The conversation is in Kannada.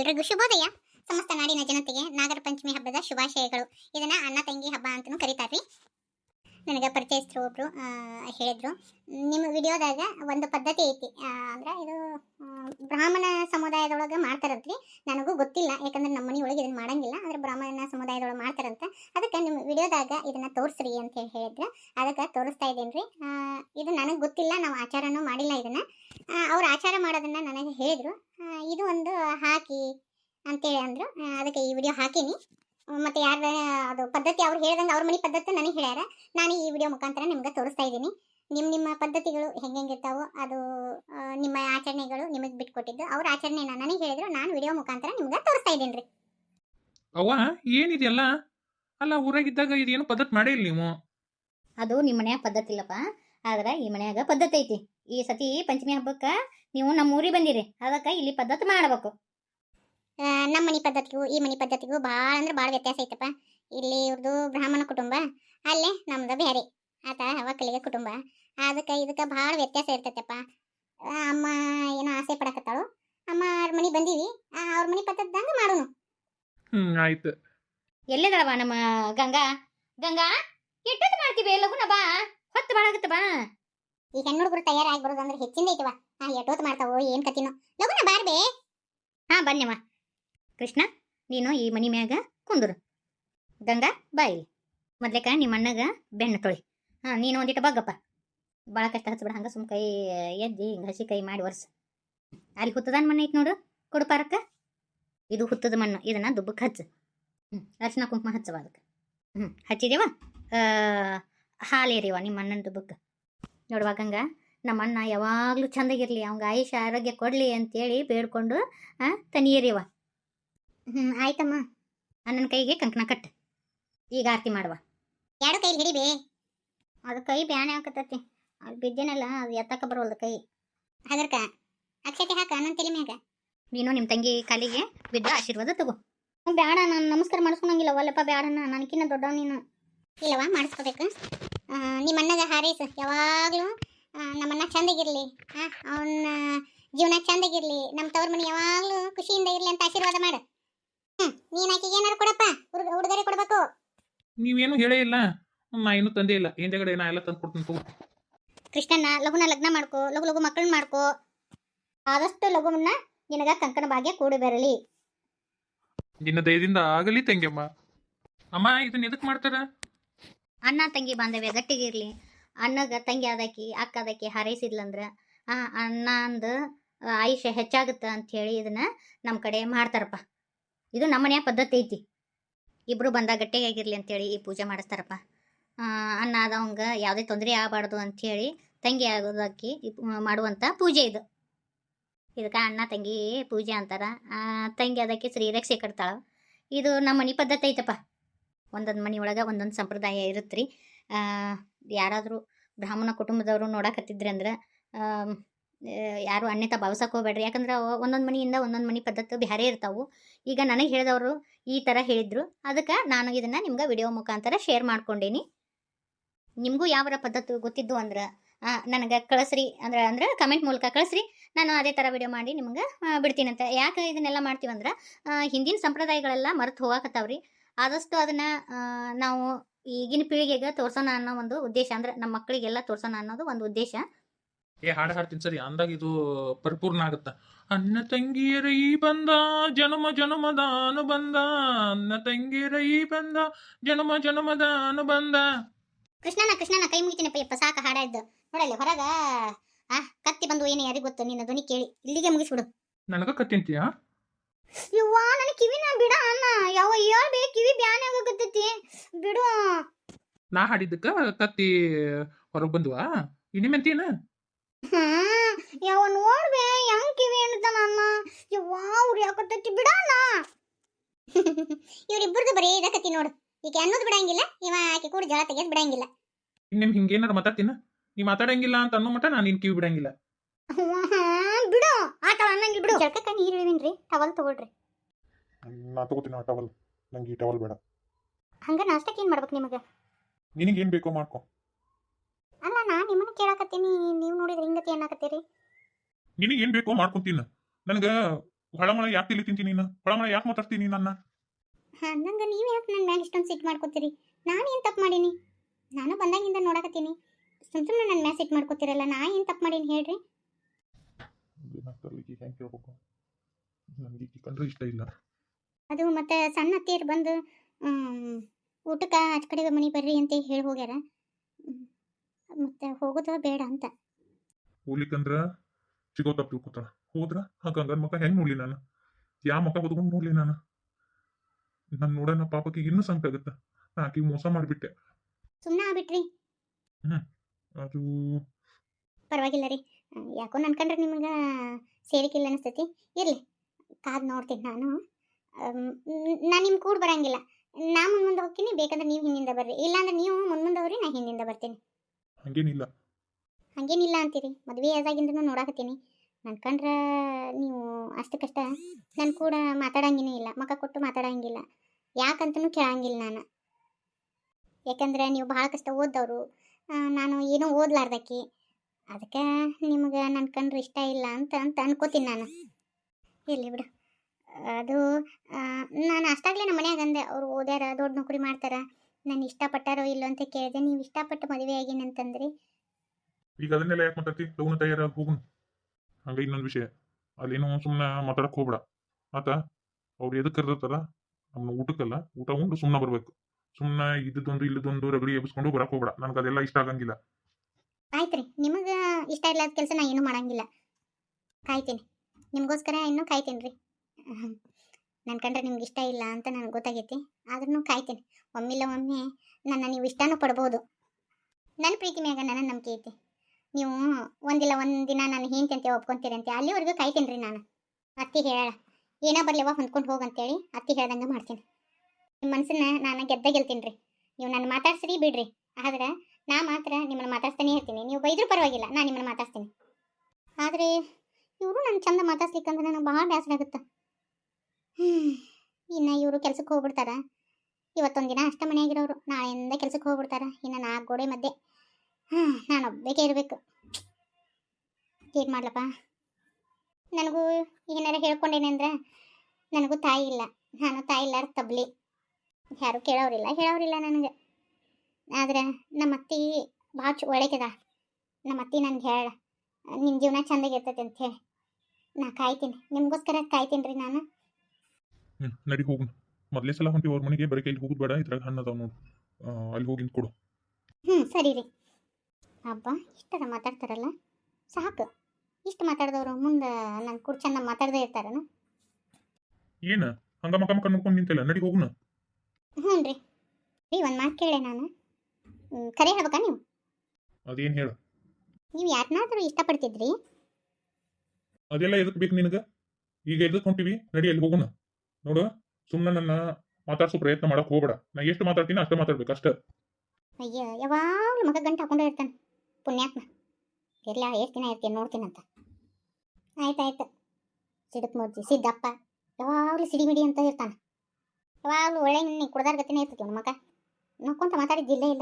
ಎಲ್ರಿಗೂ ಶುಭೋದಯ. ಸಮಸ್ತ ನಾಡಿನ ಜನತೆಗೆ ನಾಗರ ಪಂಚಮಿ ಹಬ್ಬದ ಶುಭಾಶಯಗಳು. ಇದನ್ನ ಅಣ್ಣ, ತಂಗಿ ಹಬ್ಬ ಅಂತಾನೂ ಕರೀತಾರ್ರಿ. ನನಗೆ ಪರಿಚಯಿಸಿದ್ರು ಒಬ್ರು ಹೇಳಿದರು. ನಿಮ್ಮ ವಿಡಿಯೋದಾಗ ಒಂದು ಪದ್ಧತಿ ಐತಿ. ಅಂದ್ರೆ ಇದು ಬ್ರಾಹ್ಮಣ ಸಮುದಾಯದೊಳಗೆ ಮಾಡ್ತಾರಂತ್ರಿ. ನನಗೂ ಗೊತ್ತಿಲ್ಲ ಯಾಕಂದ್ರೆ ನಮ್ಮ ಮನೆಯೊಳಗೆ ಇದನ್ನ ಮಾಡಂಗಿಲ್ಲ. ಅಂದ್ರೆ ಬ್ರಾಹ್ಮಣ ಸಮುದಾಯದೊಳಗೆ ಮಾಡ್ತಾರಂತ. ಅದಕ್ಕೆ ನಿಮ್ಮ ವಿಡಿಯೋದಾಗ ಇದನ್ನ ತೋರಿಸ್ರಿ ಅಂತ ಹೇಳಿ ಹೇಳಿದ್ರು. ಅದಕ್ಕೆ ತೋರಿಸ್ತಾ ಇದ್ದೀನಿ ಆ, ಇದು ನನಗೆ ಗೊತ್ತಿಲ್ಲ ನಾವು ಆಚಾರನೂ ಮಾಡಿಲ್ಲ ಇದನ್ನ. ಅವ್ರು ಆಚಾರ ಮಾಡೋದನ್ನ ನನಗೆ ಹೇಳಿದ್ರು. ಇದು ಒಂದು ಹಾಕಿ ಅಂತೇಳಿ ಅಂದ್ರು. ಅದಕ್ಕೆ ಈ ವಿಡಿಯೋ ಹಾಕೀನಿ. ಮತ್ತೆ ಯಾರ ಅದು ಪದ್ಧತಿ ಅವ್ರು ಹೇಳ್ದಂಗೆ ಅವ್ರ ಮನೆ ಪದ್ಧತಿ ನನಗೆ ಹೇಳ್ಯಾರ. ನಾನು ಈ ವಿಡಿಯೋ ಮುಖಾಂತರ ನಿಮ್ಗೆ ತೋರಿಸ್ತಾ ಇದ್ದೀನಿ. ನಿಮ್ಮ ನಿಮ್ಮ ಪದ್ಧತಿಗಳು ಹೆಂಗಿರ್ತಾವೋ ಅದು ನಿಮ್ಮ ಆಚರಣೆಗಳು ನಿಮಗೆ ಬಿಟ್ಕೊಟ್ಟಿದ್ದು. ಅವ್ರ ಆಚರಣೆನ ನನಗೆ ಹೇಳಿದ್ರು. ನಾನು ವಿಡಿಯೋ ಮುಖಾಂತರ ನಿಮ್ಗೆ ತೋರಿಸ್ತಾ ಇದ್ದೀನಿ ರೀ. ಅವ್ವ ಏನಿದೆಯಲ್ಲ ಅಲ್ಲ ಊರಾಗಿದ್ದಾಗ ಇದೇನು ಪದ್ಧತಿ ಮಾಡೇ ಇಲ್ಲ ನೀವು? ಅದು ನಿಮ್ಮ ಮನ್ಯಾಗ ಪದ್ಧತಿ ಇಲ್ಲಪ್ಪ. ಆದ್ರೆ ಈ ಮನ್ಯಾಗ ಪದ್ಧತಿ ಐತಿ. ಈ ಸತಿ ಪಂಚಮಿ ಹಬ್ಬಕ್ಕ ನೀವು ನಮ್ಮ ಊರಿಗೆ ಬಂದಿರಿ. ಅದಕ್ಕೆ ಇಲ್ಲಿ ಪದ್ಧತಿ ಮಾಡಬೇಕು. ನಮ್ಮ ಮನೆ ಪದ್ಧತಿಗೂ ಈ ಮನೆ ಪದ್ಧತಿಗೂ ಭಾಳ ಅಂದ್ರೆ ಭಾಳ ವ್ಯತ್ಯಾಸ ಐತಪ್ಪ. ಇಲ್ಲಿ ಇವ್ರದ್ದು ಬ್ರಾಹ್ಮಣ ಕುಟುಂಬ ಅಲ್ಲೇ ನಮ್ದು ಬೇರೆ ಆತ ಒಕ್ಕಲಿಗೆ ಕುಟುಂಬ. ಅದಕ್ಕೆ ಇದಕ್ಕೆ ಭಾಳ ವ್ಯತ್ಯಾಸ ಇರ್ತೈತಪ್ಪ. ಆ, ಅಮ್ಮ ಏನೋ ಆಸೆ ಪಡಕತ್ತಾಳು. ಅಮ್ಮ ಅವ್ರ ಮನೆ ಬಂದೀವಿ. ಆ, ಅವ್ರ ಮನೆ ಪದ್ಧತಿದಂಗೆ ಮಾಡೋನು. ಹ್ಮ್ ಆಯ್ತು. ಎಲ್ಲಿದಾಳವ ನಮ್ಮ ಗಂಗಾ? ಗಂಗಾ ಎಷ್ಟೊತ್ತು ಮಾಡ್ತೀವಿ ಲಗುನ ಬಾ. ಹೊತ್ತು ಬಾಳಾಗತ್ತ ಬಾ. ಈ ಹೆಣ್ಣು ಹುಡುಗರು ತಯಾರಾಗಿ ಬರೋದಂದ್ರೆ ಹೆಚ್ಚಿಂದ ಐತವ ಆ ಎಷ್ಟೊತ್ತು ಮಾಡ್ತಾವೋ ಏನು ಕತಿನೋ ಲಗುನ ಬಾರ್ಬೇ. ಹಾ ಬನ್ಯವ ಕೃಷ್ಣ, ನೀನು ಈ ಮನಿ ಮ್ಯಾಗ ಕುಂದರು. ಗಂಗಾ ಬಾಯಿ ಮೊದ್ಲೇಕ ನಿಮ್ಮ ಅಣ್ಣಗ ಬೆಣ್ಣೆ ತೊಳಿ. ಹಾ, ನೀನು ಒಂದಿಟ್ಟು ಬಗ್ಗಪ್ಪ ಭಾಳ ಕಷ್ಟ ಹಚ್ಬಿಡ ಹಂಗ ಸುಮ್ ಕೈ ಎದ್ದಿ, ಹಿಂಗೆ ಹಸಿ ಕೈ ಮಾಡಿ ಒರ್ಸ್. ಅಲ್ಲಿ ಹುತ್ತದನ್ ಮಣ್ಣು ಐತಿ ನೋಡು, ಕೊಡು ಪಾರಕ್ಕ. ಇದು ಹುತ್ತದ ಮಣ್ಣು, ಇದನ್ನ ದುಬ್ಬಕ್ಕೆ ಹಚ್ಚು. ಹ್ಞೂ ಅರ್ಶಿನ ಕುಂಕುಮ ಹಚ್ಚವ ಅದಕ್ಕೆ. ಹ್ಞೂ ಹಚ್ಚಿದೇವ? ಹಾಲೇರಿವ ನಿಮ್ಮ ಅಣ್ಣನ ದುಬ್ಬಕ್ಕೆ ನೋಡುವ ಗಂಗಾ, ನಮ್ಮ ಅಣ್ಣ ಯಾವಾಗಲೂ ಚಂದಾಗಿರಲಿ ಅವಂಗ ಆಯುಷ ಆರೋಗ್ಯ ಕೊಡಲಿ ಅಂತೇಳಿ ಬೇಡ್ಕೊಂಡು ಹಾಂ ತನಿಯರಿವ ಹ್ಮ್ ಆಯ್ತಮ್ಮ. ಅಣ್ಣನ ಕೈಗೆ ಕಂಕಣ ಕಟ್ಟ ಈಗ ಆರತಿ ಮಾಡುವ. ಎರಡು ಕೈಲಿ ಹಿಡಿಬೇ? ಅದು ಕೈ ಬ್ಯಾನೆ ಹಾಕತೈತಿ. ಅಲ್ಲಿ ಬಿದ್ದೇನಲ್ಲ ಅದು ಎತ್ತಕ ಬರೋಲ್ಲ ಕೈ. ಅದರ್ಕ ಅಕ್ಷತೆ ಹಾಕ ನನ್ನ ತಲೆ ಮ್ಯಾಗ. ನೀನು ನಿಮ್ಮ ತಂಗಿ ಕಾಲಿಗೆ ಬಿದ್ದ ಆಶೀರ್ವಾದ ತಗೋ. ಬೇಡ ನಾನು ನಮಸ್ಕಾರ ಮಾಡಿಸ್ಕೊಳಂಗಿಲ್ಲ. ಒಲ್ಲಪ್ಪ ಬ್ಯಾಡಣ್ಣ. ನನಗಿನ್ನ ದೊಡ್ಡವ ನೀನು. ಇಲ್ಲವ ಮಾಡಿಸ್ಕೋಬೇಕು. ನಿಮ್ಮ ಅಣ್ಣಗ ಹಾರೈಸು. ಯಾವಾಗಲೂ ನಮ್ಮನ್ನ ಚಂದಾಗಿರ್ಲಿ. ಅವನ ಜೀವನ ಚಂದಾಗಿರಲಿ. ನಮ್ಮ ತವ್ರ ಮನೆ ಯಾವಾಗಲೂ ಖುಷಿಯಿಂದ ಇರಲಿ ಅಂತ ಆಶೀರ್ವಾದ ಮಾಡು. ನೀನ್ ಆಕೆಗೆ ಏನಾರು ಕೊಡಪ್ಪ? ಹುಡುಗ ಉಡುಗೊರೆ ಕೊಡ್ಬೇಕು. ನೀವೇನು ಹೇಳೇ ಇಲ್ಲ. ನಾ ಏನು ತಂದೆ ಇಲ್ಲ. ಹಿಂದೆಗಡೆ ನಾ ಎಲ್ಲ ತಂದು ಕೊಡ್ತೀನಿ ತಗೋ. ಕೃಷ್ಣನ ಲಘುನ ಲಗ್ನ ಮಾಡ್ಕೋ ಲಘು ಲಘು ಮಕ್ಕಳನ್ನ ಮಾಡ್ಕೋ. ಆದಷ್ಟು ಲಘುವನ್ನ ನಿನಗ ಕಂಕಣ ಭಾಗ್ಯ ಕೂಡಿ ಬರಲಿ. ನಿನ್ನ ದಯದಿಂದ ಆಗಲಿ ತಂಗಿಯಮ್ಮ. ಅಮ್ಮ ಇದನ್ನ ಎದಕ್ ಮಾಡ್ತಾರ? ಅಣ್ಣ ತಂಗಿ ಬಾಂಧವ್ಯ ಗಟ್ಟಿಗಿರ್ಲಿ ಅಣ್ಣಗ ತಂಗಿ ಆದಾಕಿ ಅಕ್ಕ ಆದಾಕಿ ಹಾರೈಸಿದ್ಲಂದ್ರ ಆ ಅಣ್ಣ ಅಂದ ಆಯುಷ್ಯ ಹೆಚ್ಚಾಗುತ್ತೆ ಹೇಳಿ ಇದನ್ನ ನಮ್ಮ ಕಡೆ ಮಾಡ್ತಾರಪ್ಪ. ಇದು ನಮ್ಮ ಮನೆಯ ಪದ್ಧತಿ ಐತಿ. ಇಬ್ಬರು ಬಂದಾಗ ಗಟ್ಟಿಯಾಗಿರಲಿ ಅಂತೇಳಿ ಈ ಪೂಜೆ ಮಾಡಿಸ್ತಾರಪ್ಪ. ಅನ್ನ ಆದವಂಗೆ ಯಾವುದೇ ತೊಂದರೆ ಆಗಬಾರ್ದು ಅಂಥೇಳಿ ತಂಗಿ ಆಗೋದಕ್ಕೆ ಮಾಡುವಂಥ ಪೂಜೆ ಇದು. ಇದಕ್ಕೆ ಅಣ್ಣ ತಂಗಿ ಪೂಜೆ ಅಂತಾರ. ತಂಗಿ ಅದಕ್ಕೆ ಶ್ರೀರಕ್ಷೆ ಕಟ್ತಾಳೆ. ಇದು ನಮ್ಮ ಮನೆ ಪದ್ಧತಿ ಐತಪ್ಪ. ಒಂದೊಂದು ಮನೆ ಒಳಗೆ ಒಂದೊಂದು ಸಂಪ್ರದಾಯ ಇರುತ್ತೆ ರೀ ಯಾರಾದರೂ ಬ್ರಾಹ್ಮಣ ಕುಟುಂಬದವರು ನೋಡಕತ್ತಿದ್ರಿ ಅಂದ್ರೆ ಯಾರು ಅನ್ಯತಾ ಭಾವಿಸಕ್ಕೆ ಹೋಗ್ಬೇಡ್ರಿ. ಯಾಕಂದ್ರೆ ಒಂದೊಂದು ಮನೆಯಿಂದ ಒಂದೊಂದು ಮನೆ ಪದ್ಧತಿ ಬೇರೆ ಇರ್ತಾವು. ಈಗ ನನಗೆ ಹೇಳಿದವರು ಈ ಥರ ಹೇಳಿದ್ರು. ಅದಕ್ಕೆ ನಾನು ಇದನ್ನು ನಿಮ್ಗೆ ವಿಡಿಯೋ ಮುಖಾಂತರ ಶೇರ್ ಮಾಡ್ಕೊಂಡೀನಿ. ನಿಮಗೂ ಯಾವರ ಪದ್ಧತಿ ಗೊತ್ತಿದ್ದು ಅಂದ್ರೆ ನನಗೆ ಕಳಿಸ್ರಿ. ಅಂದ್ರೆ ಅಂದ್ರೆ ಕಮೆಂಟ್ ಮೂಲಕ ಕಳಿಸ್ರಿ. ನಾನು ಅದೇ ಥರ ವಿಡಿಯೋ ಮಾಡಿ ನಿಮ್ಗೆ ಬಿಡ್ತೀನಂತೆ. ಯಾಕೆ ಇದನ್ನೆಲ್ಲ ಮಾಡ್ತೀವಂದ್ರೆ ಹಿಂದಿನ ಸಂಪ್ರದಾಯಗಳೆಲ್ಲ ಮರೆತು ಹೋಗಾಕತ್ತಾವ್ರಿ. ಆದಷ್ಟು ಅದನ್ನ ನಾವು ಈಗಿನ ಪೀಳಿಗೆಗೆ ತೋರ್ಸೋಣ ಅನ್ನೋ ಒಂದು ಉದ್ದೇಶ ಅಂದ್ರೆ ನಮ್ಮ ಮಕ್ಕಳಿಗೆಲ್ಲ ತೋರ್ಸೋಣ ಅನ್ನೋದು ಒಂದು ಉದ್ದೇಶ. ಏ ಹಾಡು ಹಾಡ್ತೀನಿ ಸರಿ. ಅಂದಾಗ ಇದು ಪರಿಪೂರ್ಣ ಆಗುತ್ತ? ಅನ್ನ ತಂಗಿಯರ ಈ ಬಂದ ಜನ್ಮ ಜನ್ಮದ ಅನುಬಂಧ. ಅನ್ನ ತಂಗಿಯರ ಈ ಬಂದ ಜನ್ಮ ಜನ್ಮದ ಅನುಬಂಧ. ಕೃಷ್ಣನ ಕೃಷ್ಣನ ಕೈ ಮುಗಿತೀನಪ್ಪ ಯಪ್ಪ ಸಾಕ ಹಾಡಾಯ್ದು ನೋಡಲ್ಲಿ ಹೊರಗ ಆ ಕತ್ತಿ ಬಂದು ಏನು ಯಾರಿಗೆ ಗೊತ್ತು? ನಿನ್ನ ಧ್ವನಿ ಕೇಳಿ. ಇಲ್ಲಿಗೆ ಮುಗಿಸ್ಬಿಡು. ನನಗ ಕತ್ತಿಂತೀಯ ಯವ್ವಾ ನನ್ನ ಕಿವಿನ ಬಿಡ ಅಣ್ಣ. ಯಾವ ಹೇಳ್ಬೇ ಕಿವಿ ಬ್ಯಾನ್ ಆಗಕತ್ತೈತಿ ಬಿಡು. ನಾ ಹಾಡಿದ್ದಕ್ಕ ಕತ್ತಿ ಹೊರಗೆ ಬಂದ್ವಾ? ಇನ್ನಿಮೆಂತೀನ ಹಾ ಯಾವ ನೋಡ್ಬೇ ಹೆಂಗ್ ಕಿವಿ ಹೇಳ್ತಾನ ಅಣ್ಣ ಯವ್ವಾ ಅವ್ರು ಯಾಕತ್ತೈತಿ ಬಿಡಣ್ಣ ಇವ್ರಿಬ್ಬರದು ಬರೀ ಇದಕ್ಕತಿ ನೋಡು. ಈಕೆ ಅನ್ನೋದು ಬಿಡಂಗಿಲ್ಲ ಇವ ಆಕೆ ಕೂಡ ಜಳ ತೆಗೆದ್ ಬಿಡಂಗಿಲ್ಲ. ನಿಮ್ ಹಿಂಗೇನಾರ ಮಾತಾಡ್ತೀನ? ನೀ ಮಾತಾಡಂಗಿಲ್ಲ ಅಂತ ಅನ್ನೋ ಮಟ್ಟ ನಾನು ನಿನ್ ಕಿವಿ ಬಿಡಂಗಿಲ್ಲ. ಬಿಡು. ಆಟ ಅನ್ನಂಗಿಲ್ಲ ಬಿಡು. ಜಳಕಕ್ಕ ನೀರು ಇಳಿವಿನ್ರಿ? ಟವಲ್ ತಗೊಳ್ರಿ. ನಾ ತಗೋತೀನಿ ಆ ಟವಲ್ ನಂಗೆ ಈ ಟವಲ್ ಬೇಡ. ಹಂಗ ನಾಷ್ಟಕ್ಕೆ ಏನ್ ಮಾಡ್ಬೇಕು ನಿಮಗೆ? ನಿನಗೇನು ಬೇಕೋ ಮಾಡ್ಕೊ. ಕೇಳಾಕತ್ತೀನಿ ನೀವು ನೋಡಿದ್ರೆ ಹಿಂಗತಿ ಏನಾಕತ್ತೀರಿ ನಿನಗೆ ಏನ್ ಬೇಕೋ ಮಾಡ್ಕೊಂತೀನಿ. ನನಗೆ ಹೊಳಮಳ ಯಾಕೆ ತಿಳಿ ತಿಂತೀನಿ ನೀನು? ಹೊಳಮಳ ಯಾಕೆ ಮಾತಾಡ್ತೀನಿ ನನ್ನ? ಹಾಂ ನಂಗೆ ನೀವು ಯಾಕೆ ನನ್ನ ಮೇಲೆ ಇಷ್ಟೊಂದು ಸಿಟ್ ಮಾಡ್ಕೋತೀರಿ? ನಾನು ಏನು ತಪ್ಪು ಮಾಡೀನಿ? ನಾನು ಬಂದಾಗಿಂದ ನೋಡಕತ್ತೀನಿ. ಸುಮ್ ಸುಮ್ಮನೆ ನನ್ನ ಮ್ಯಾಲೆ ಸಿಟ್ಟು ಮಾಡ್ಕೋತೀರಲ್ಲ ನಾ ಏನು ತಪ್ಪು ಮಾಡೀನಿ ಹೇಳ್ರಿ? ಹೆಂಗೆ ಕೇಳ್ಬೇಕು? ನನಗೆ ಕಂಡ್ರೆ ಇಷ್ಟ ಇಲ್ಲ. ಅದು ಮತ್ತೆ ಸಣ್ಣ ಅತ್ತಿಯರು ಬಂದು ಊಟಕ್ಕೆ ಆಚ ಕಡೆ ಮನೆ ಬರ್ರಿ ಅಂತ ಹೇಳಿ ಹೋಗ್ಯಾರ. ಮತ್ತೆ ಹೋಗೋದ ಬೇಡ ಅಂತ. ಹೋಗ್ಲಿಕ್ಕಂದ್ರ ಸಿಗೋ ತಪ್ಪು ತಿಳ್ಕೊತಾಳ ಹೋದ್ರ? ಆ ಗಂಗನ ಮಕ್ಕ ಹೆಂಗ್ ನೋಡ್ಲಿ ನಾನು? ಯಾ ಮಕ್ಕ ಹೊದ್ಕೊಂಡು ನೋಡ್ಲಿ ನಾನು? ನಾನು ನೋಡೋಣ ಪಾಪಕ್ಕೆ ಇನ್ನೂ ಸಂಕ ಆಗುತ್ತ. ನಾ ಮೋಸ ಮಾಡಿಬಿಟ್ಟೆ. ಸುಮ್ಮನೆ ಆಗ್ಬಿಟ್ರಿ. ಅದು ಪರವಾಗಿಲ್ಲ ರೀ. ಯಾಕೋ ಯಾಕೋ ನನ್ಕಂಡ್ರೆ ನಿಮಗೆ ಸೇರಿಕಿಲ್ಲ ಅನಿಸ್ತೈತಿ. ಇರ್ಲಿ. ಕಾದು ನೋಡ್ತೀನಿ ನಾನು. ನಾನು ನಿಮ್ ಕೂಡ ಬರಂಗಿಲ್ಲ. ನಾ ಮುಂದೆ ಹೋಗ್ತೀನಿ. ಬೇಕಂದ್ರೆ ನೀವು ಹಿಂದಿಂದ ಬರ್ರಿ. ಇಲ್ಲಾಂದ್ರೆ ನೀವು ಮುಂದೆ ಮುಂದೆ ಹೋಗ್ರಿ ನಾ ಹಿಂದಿಂದ ಬರ್ತೀನಿ. ಹಂಗೇನಿಲ್ಲ. ಹಂಗೇನಿಲ್ಲ ಅಂತೀರಿ. ಮದುವೆ ಆದಾಗಿಂದನೂ ನೋಡಕತ್ತೀನಿ. ನನ್ಕಂಡ್ರೆ ನೀವು ಅಷ್ಟಕ್ಕಷ್ಟ ನನ್ನ ಕೂಡ ಮಾತಾಡಂಗಿನೇ ಇಲ್ಲ. ಮಕ್ಕ ಕೊಟ್ಟು ಮಾತಾಡಂಗಿಲ್ಲ. ಯಾಕಂತನೂ ಕೇಳಂಗಿಲ್ಲ ನಾನು. ಯಾಕಂದ್ರೆ ನೀವು ಭಾಳ ಕಷ್ಟ ಓದ್ದವರು. ನಾನು ಏನೂ ಓದ್ಲಾರ್ದಕ್ಕಿ. ಅದಕ್ಕೆ ನಿಮಗೆ ನನ್ನ ಕಂಡ್ರೆ ಇಷ್ಟ ಇಲ್ಲ ಅಂತ ಅಂತ ಅನ್ಕೋತೀನಿ ನಾನು. ಇಲ್ಲಿ ಬಿಡು. ಅದು ನಾನು ಅಷ್ಟಾಗಲೇ ನಮ್ಮ ಮನ್ಯಾಗ ಅಂದೆ. ಅವ್ರು ಓದ್ಯಾರ ದೊಡ್ಡ ನೌಕರಿ ಮಾಡ್ತಾರ. ನಾನು ಇಷ್ಟಪಟ್ಟಾರೋ ಇಲ್ಲೋ ಅಂತ ಕೇಳಿದೆ. ನೀವು ಇಷ್ಟಪಟ್ಟು ಮದುವೆ ಆಗಿನ ಅಂತಂದ್ರಿ? ಈಗ ಅದನ್ನೆಲ್ಲ ಯಾಕೆ ಮಾತಾಡ್ತಿ? ಲಗ್ನ ತಯಾರಾಗಿ ಹೋಗು ಹಂಗ ಇನ್ನೊಂದು ವಿಷಯ. ಅಲ್ಲೇನೋ ಸುಮ್ಮನೆ ಮಾತಾಡಕ್ ಹೋಗ್ಬೇಡ. ಆತ ಅವ್ರು ಎದಕ್ಕೆ ಕರೆದಿರ್ತಾರ? ನಮ್ಮ ಊಟಕ್ಕಲ್ಲ. ಊಟ ಉಂಡು ಸುಮ್ಮನೆ ಬರ್ಬೇಕು. ಸುಮ್ಮನೆ ಇದ್ದದೊಂದು ಇಲ್ಲದೊಂದು ರಗಡಿ ಎಬ್ಸ್ಕೊಂಡು ಬರಕ್ ಹೋಗ್ಬೇಡ. ನನಗೆ ಅದೆಲ್ಲ ಇಷ್ಟ ಆಗಂಗಿಲ್ಲ. ಆಯ್ತ್ರಿ ನಿಮಗೆ ಇಷ್ಟ ಇಲ್ಲದ ಕೆಲಸ ನಾ ಏನು ಮಾಡಂಗಿಲ್ಲ. ಕಾಯ್ತೀನಿ. ನಿಮಗೋಸ್ಕರ ಇನ್ನೂ ಕಾಯ್ತೀನಿ ರೀ ನನ್ನ ಕಂಡ್ರೆ ನಿಮ್ಗೆ ಇಷ್ಟ ಇಲ್ಲ ಅಂತ ನನಗೆ ಗೊತ್ತಾಗೈತಿ. ಆದ್ರೂ ಕಾಯ್ತೀನಿ. ಒಮ್ಮಿಲ್ಲ ಒಮ್ಮೆ ನನ್ನ ನೀವು ಇಷ್ಟನೂ ಪಡ್ಬೋದು. ನನ್ನ ಪ್ರೀತಿ ಮ್ಯಾಗ ನನ್ನ ನಂಬಿಕೆ ಐತಿ. ನೀವು ಒಂದಿಲ್ಲ ಒಂದಿನ ನಾನು ಹಿಂತೆ ಒಪ್ಕೊಂತೀರಂತೆ ಅಲ್ಲಿವರೆಗೂ ಕಾಯ್ತೀನಿ ರೀ ನಾನು. ಅತ್ತಿ ಹೇಳ, ಏನೋ ಬರ್ಲಿವ ಹೊಂದ್ಕೊಂಡು ಹೋಗಂತೇಳಿ ಅತ್ತಿ ಹೇಳ್ದಂಗೆ ಮಾಡ್ತೀನಿ. ನಿಮ್ಮ ಮನಸ್ಸನ್ನ ನಾನು ಗೆದ್ದ ಗೆಲ್ತೀನಿ ರೀ ನೀವು ನನ್ನ ಮಾತಾಡ್ಸ್ರಿ ಬಿಡ್ರಿ. ಆದ್ರೆ ನಾ ಮಾತ್ರ ನಿಮ್ಮನ್ನು ಮಾತಾಡ್ತಾನೆ ಇರ್ತೀನಿ. ನೀವು ಬೈದ್ರೂ ಪರವಾಗಿಲ್ಲ ನಾನು ನಿಮ್ಮನ್ನು ಮಾತಾಡ್ತೀನಿ ಆದರೆ ಇವರು ನನ್ನ ಚಂದ ಮಾತಾಡ್ಸ್ಲಿಕ್ಕಂದ್ರೆ ನನಗೆ ಭಾಳ ಬೇಸರ ಆಗುತ್ತೆ ಇನ್ನು ಇವರು ಕೆಲ್ಸಕ್ಕೆ ಹೋಗ್ಬಿಡ್ತಾರ. ಇವತ್ತೊಂದು ದಿನ ಅಷ್ಟ ಮನೆಯಾಗಿರೋರು. ನಾಳೆಯಿಂದ ಕೆಲಸಕ್ಕೆ ಹೋಗ್ಬಿಡ್ತಾರ. ಇನ್ನು ನಾಲ್ಕು ಗೋಡೆ ಮಧ್ಯೆ. ಹಾಂ, ನಾನು ಒಬ್ಬಬೇಕೇ ಇರಬೇಕು. ಏನ್ ಮಾಡ್ಲಪ್ಪ? ನನಗೂ ಏನಾರ ಹೇಳ್ಕೊಂಡೇನೆ ಅಂದ್ರೆ ನನಗೂ ತಾಯಿ ಇಲ್ಲ. ನಾನು ತಾಯಿ ಇಲ್ಲಾರ ತಬ್ಲಿ. ಯಾರು ಕೇಳೋರಿಲ್ಲ. ಹೇಳೋರಿಲ್ಲ ನನಗೆ. ಆದ್ರೆ ನಮ್ಮ ಅತ್ತಿ ಭಾಳ ಚ ಒಳಗೆದ ನಮ್ಮ ಅತ್ತಿ ನನ್ಗೆ ಹೇಳ ನಿಮ್ಮ ಜೀವನ ಚಂದಾಗಿರ್ತೈತೆ ಅಂತ ಹೇಳಿ. ನಾ ಕಾಯ್ತೀನಿ. ನಿಮಗೋಸ್ಕರ ಕಾಯ್ತೀನಿ ರೀ ನಾನು. ನಡಿ ಹೋಗುನು ಮೊದಲೇ ಸಲ ಹೊಂಟಿ ಅವ್ರ ಮನೆಗೆ ಬರೀ ಕೈಲಿ ಹೋಗುದು ಬೇಡ ಇದ್ರಾಗ ಹಣ್ಣು ಅದಾವ ನೋಡು. ಅಲ್ಲಿ ಹೋಗಿ ಕೊಡು ಹ್ಞೂ ಸರಿ ರೀ. ಹಬ್ಬ ಇಷ್ಟದ ಮಾತಾಡ್ತಾರಲ್ಲ? ಸಾಕು. ಇಷ್ಟು ಮಾತಾಡಿದವರು ಮುಂದೆ ನನ್ನ ಕೂಡ ಚಂದ ಮಾತಾಡದೇ ಇರ್ತಾರನ? ಏನ? ಹಂಗ ಮಕ ಮಕ ನೋಡ್ಕೊಂಡು ನಿಂತಿಲ್ಲ ನಡಿ ಹೋಗುನ? ಹ್ಞೂ ರೀ. ರೀ ಒಂದು ಮಾತು ಕೇಳೆ ನಾನು. ಹ್ಮ್, ಕರೆ ಹೇಳ್ಬೇಕಾ ನೀವು? ಅದೇನ್ ಹೇಳು. ನೀವು ಯಾರನ್ನಾದ್ರೂ ಇಷ್ಟಪಡ್ತಿದ್ರಿ? ಅದೆಲ್ಲ ಎದಕ್ ಬೇಕು ನಿನಗೆ? ಈಗ ಎದಕ್ ಹೊಂಟಿವಿ? ನಡಿ ಅಲ್ಲಿ ಹೋಗೋಣ ನೋಡು. ಸುಮ್ಮನೆ ನನ್ನ ಮಾತಾಡ್ಸೋ ಪ್ರಯತ್ನ ಮಾಡಕ್ ಹೋಗ್ಬೇಡ. ನಾ ಎಷ್ಟು ಮಾತಾಡ್ತೀನಿ ಅಷ್ಟೇ ಮಾತಾಡ್ಬೇಕು ಅಷ್ಟೇ. ಅಯ್ಯ, ಯಾವಾಗಲೂ ಮಗ ಗಂಟು ಹಾಕೊಂಡೇ ಇರ್ತಾನೆ. ಪುಣ್ಯಾತ್ಮ. ಇರ್ಲ, ಎಷ್ಟು ದಿನ ಇರ್ತೀನಿ ನೋಡ್ತೀನಂತ ಆಯ್ತಾಯ್ತು ಆಯ್ತು ಸಿಡಕ್ ಮೂರ್ತಿ ಸಿದ್ದಪ್ಪ. ಯಾವಾಗಲೂ ಸಿಡಿಮಿಡಿ ಅಂತ ಇರ್ತಾನೆ. ಯಾವಾಗಲೂ ಒಳ್ಳೆ ನೀ ಕುಡ್ದಾರ ಗತಿನೇ ಇರ್ತೈತಿ ಅವ್ನ ಮಗ. ನೋಡ್ಕೊಂತ ಮಾತಾಡಿದ್ದಿಲ್ಲೇ ಇಲ್ಲ.